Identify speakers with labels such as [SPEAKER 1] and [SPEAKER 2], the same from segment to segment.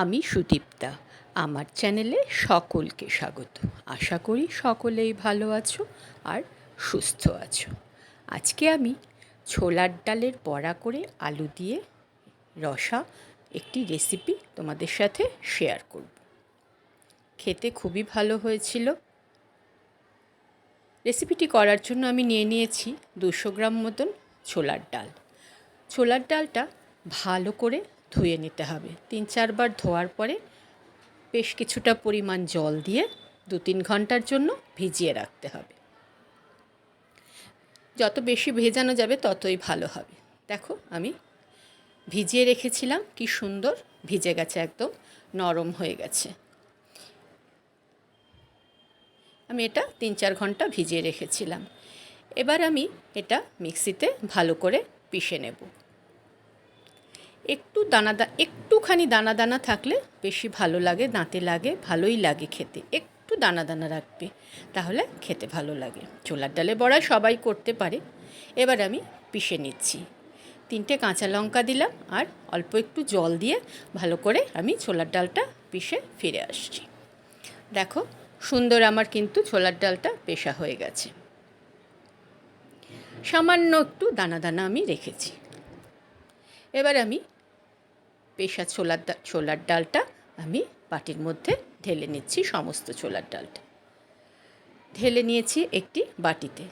[SPEAKER 1] আমি সুদীপ্তা। আমার চ্যানেলে সকলকে স্বাগত। আশা করি সকলেই ভালো আছো আর সুস্থ আছো। আজকে আমি ছোলার ডালের বড়া করে আলু দিয়ে রসা একটি রেসিপি তোমাদের সাথে শেয়ার করব। খেতে খুবই ভালো হয়েছিল। রেসিপিটি করার জন্য আমি নিয়ে নিয়েছি দুশো গ্রাম মতন ছোলার ডাল। ছোলার ডালটা ভালো করে ধুয়ে নিতে হবে। তিন চারবার ধোয়ার পরে বেশ কিছুটা পরিমাণ জল দিয়ে দু তিন ঘণ্টার জন্য ভিজিয়ে রাখতে হবে। যত বেশি ভেজানো যাবে ততই ভালো হবে। দেখো আমি ভিজিয়ে রেখেছিলাম, কি সুন্দর ভিজে গেছে একদম, নরম হয়ে গেছে। আমি এটা তিন চার ঘণ্টা ভিজিয়ে রেখেছিলাম। এবার আমি এটা মিক্সিতে ভালো করে পিষে নেব। একটু দানা একটুখানি দানা দানা থাকলে বেশি ভালো লাগে, দাঁতে লাগে, ভালোই লাগে খেতে। একটু দানা দানা রাখবে তাহলে খেতে ভালো লাগে। ছোলার ডালে বড়া সবাই করতে পারে। এবার আমি পিষে নিচ্ছি। তিনটে কাঁচা লঙ্কা দিলাম আর অল্প একটু জল দিয়ে ভালো করে আমি ছোলার ডালটা পিষে ফিরে আসছি। দেখো, সুন্দর আমার কিন্তু ছোলার ডালটা পেশা হয়ে গেছে। সামান্য একটু দানা দানা আমি রেখেছি। এবার আমি পেশা ছোলার ছোলার ডালটা আমি বাটির মধ্যে ঢেলে নিচ্ছি সমস্ত ছোলার ডালটা। ঢেলে নিয়েছি একটি বাটিতে।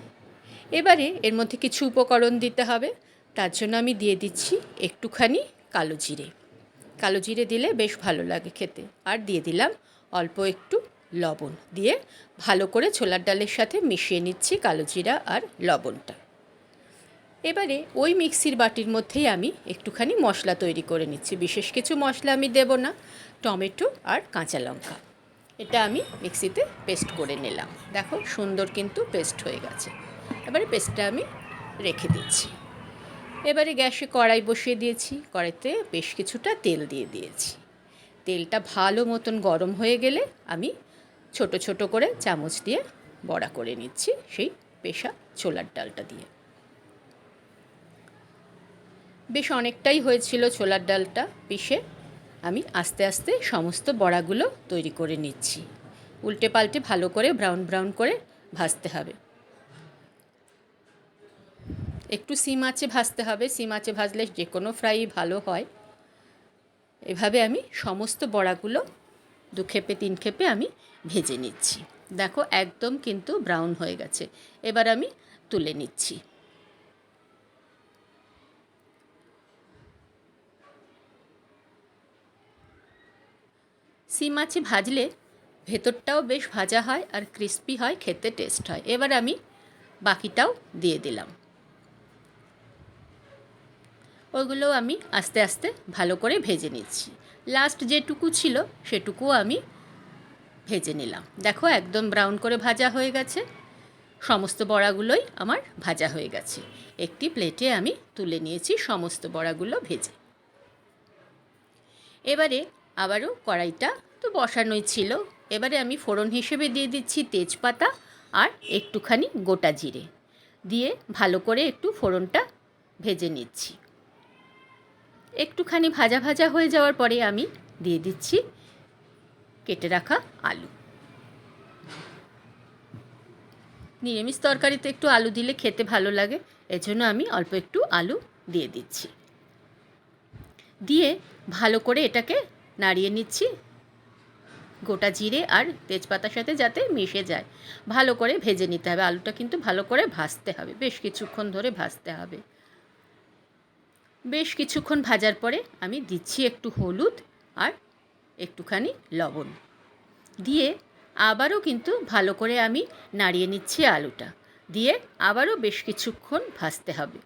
[SPEAKER 1] এবারে এর মধ্যে কিছু উপকরণ দিতে হবে। তার জন্য আমি দিয়ে দিচ্ছি একটুখানি কালো জিরে। কালো জিরে দিলে বেশ ভালো লাগে খেতে। আর দিয়ে দিলাম অল্প একটু লবণ। দিয়ে ভালো করে ছোলার ডালের সাথে মিশিয়ে নিচ্ছি কালো জিরা আর লবণটা। এবারে ওই মিক্সির বাটির মধ্যেই আমি একটুখানি মশলা তৈরি করে নিচ্ছি। বিশেষ কিছু মশলা আমি দেব না, টমেটো আর কাঁচা লঙ্কা। এটা আমি মিক্সিতে পেস্ট করে নিলাম। দেখো, সুন্দর কিন্তু পেস্ট হয়ে গেছে। এবারে পেস্টটা আমি রেখে দিচ্ছি। এবারে গ্যাসে কড়াই বসিয়ে দিয়েছি। কড়াইতে বেশ কিছুটা তেল দিয়ে দিয়েছি। তেলটা ভালো মতন গরম হয়ে গেলে আমি ছোট ছোট করে চামচ দিয়ে বড়া করে নিচ্ছি সেই পেশা ছোলার ডালটা দিয়ে। বেশ অনেকটাই হয়েছিল ছোলার ডালটা পিষে। আমি আস্তে আস্তে সমস্ত বড়াগুলো তৈরি করে নিচ্ছি। উল্টে পাল্টে ভালো করে ব্রাউন ব্রাউন করে ভাজতে হবে। একটু সিম আঁচে ভাজতে হবে। সিম আঁচে ভাজলে যে কোনো ফ্রাই ভালো হয়। এভাবে আমি সমস্ত বড়াগুলো দু খেপে, তিন খেপে আমি ভেজে নিচ্ছি। দেখো একদম কিন্তু ব্রাউন হয়ে গেছে। এবার আমি তুলে নিচ্ছি। সিম মাছে ভাজলে ভেতরটাও বেশ ভাজা হয় আর ক্রিস্পি হয়, খেতে টেস্ট হয়। এবার আমি বাকিটাও দিয়ে দিলাম। ওগুলো আমি আস্তে আস্তে ভালো করে ভেজে নিচ্ছি। লাস্ট যেটুকু ছিল সেটুকুও আমি ভেজে নিলাম। দেখো একদম ব্রাউন করে ভাজা হয়ে গেছে। সমস্ত বড়াগুলোই আমার ভাজা হয়ে গেছে। একটি প্লেটে আমি তুলে নিয়েছি সমস্ত বড়াগুলো ভেজে। এবারে আবারও কড়াইটা তো বসানোই ছিল। এবারে আমি ফোড়ন হিসেবে দিয়ে দিচ্ছি তেজপাতা আর একটুখানি গোটা জিরে। দিয়ে ভালো করে একটু ফোড়নটা ভেজে নিচ্ছি। একটুখানি ভাজা ভাজা হয়ে যাওয়ার পরে আমি দিয়ে দিচ্ছি কেটে রাখা আলু। নিরামিষ তরকারিতে একটু আলু দিলে খেতে ভালো লাগে, এজন্য আমি অল্প একটু আলু দিয়ে দিচ্ছি। দিয়ে ভালো করে এটাকে নাড়িয়ে নিচ্ছি। গোটা জিরে আর তেজপাতার সাথে যাতে মিশে যায়। ভালো করে ভেজে নিতে হবে। আলুটা কিন্তু ভালো করে ভাজতে হবে। বেশ কিছুক্ষণ ধরে ভাজতে হবে। বেশ কিছুক্ষণ ভাজার পরে আমি দিচ্ছি একটু হলুদ আর একটুখানি লবণ। দিয়ে আবারও কিন্তু ভালো করে আমি নাড়িয়ে নিচ্ছি আলুটা। দিয়ে আবারও বেশ কিছুক্ষণ ভাজতে হবে।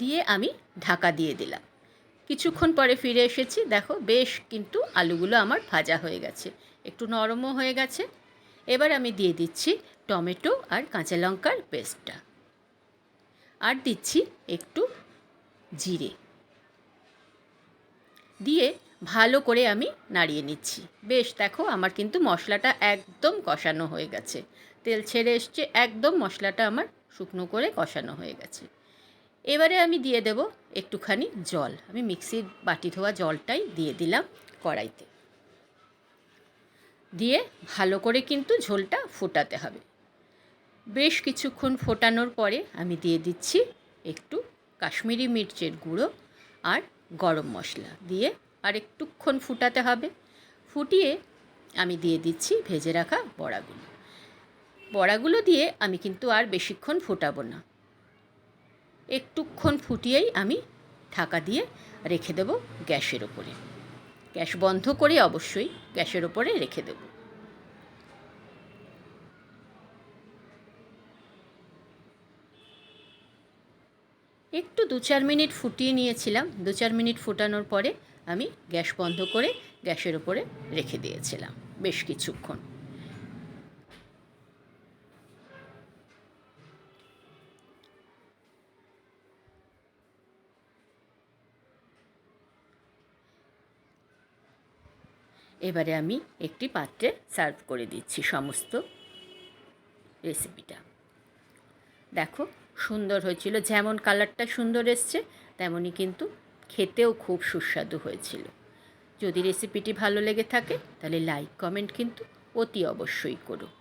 [SPEAKER 1] দিয়ে আমি ঢাকা দিয়ে দিলাম। কিছুক্ষণ পরে ফিরে এসেছি, দেখো বেশ কিন্তু আলুগুলো আমার ভাজা হয়ে গেছে, একটু নরমও হয়ে গেছে। এবার আমি দিয়ে দিচ্ছি টমেটো আর কাঁচা লঙ্কার পেস্টটা। আর দিচ্ছি একটু জিরে। দিয়ে ভালো করে আমি নাড়িয়ে নিচ্ছি। বেশ, দেখো আমার কিন্তু মশলাটা একদম কষানো হয়ে গেছে। তেল ছেড়ে এসছে, একদম মশলাটা আমার শুকনো করে কষানো হয়ে গেছে। এবারে আমি দিয়ে দেব একটুখানি জল। আমি মিক্সির বাটি ধোয়া জলটাই দিয়ে দিলাম কড়াইতে। দিয়ে ভালো করে কিন্তু ঝোলটা ফোটাতে হবে। বেশ কিছুক্ষণ ফোটানোর পরে আমি দিয়ে দিচ্ছি একটু কাশ্মীরি মির্চের গুঁড়ো আর গরম মশলা। দিয়ে আর একটুক্ষণ ফুটাতে হবে। ফুটিয়ে আমি দিয়ে দিচ্ছি ভেজে রাখা বড়াগুলো। বড়াগুলো দিয়ে আমি কিন্তু আর বেশিক্ষণ ফোটাবো না। একটুক্ষণ ফুটিয়েই আমি ঢাকা দিয়ে রেখে দেবো গ্যাসের ওপরে। গ্যাস বন্ধ করে অবশ্যই গ্যাসের ওপরে রেখে দেবো। একটু দু চার মিনিট ফুটিয়ে নিয়েছিলাম। দু চার মিনিট ফুটানোর পরে আমি গ্যাস বন্ধ করে গ্যাসের ওপরে রেখে দিয়েছিলাম বেশ কিছুক্ষণ। এবারে আমি একটি পাত্রে সার্ভ করে দিচ্ছি সমস্ত রেসিপিটা। দেখো, সুন্দর হয়েছিল। যেমন কালারটা সুন্দর এসছে, তেমনই কিন্তু খেতেও খুব সুস্বাদু হয়েছিল। যদি রেসিপিটি ভালো লেগে থাকে, তাহলে লাইক, কমেন্ট কিন্তু অতি অবশ্যই করো।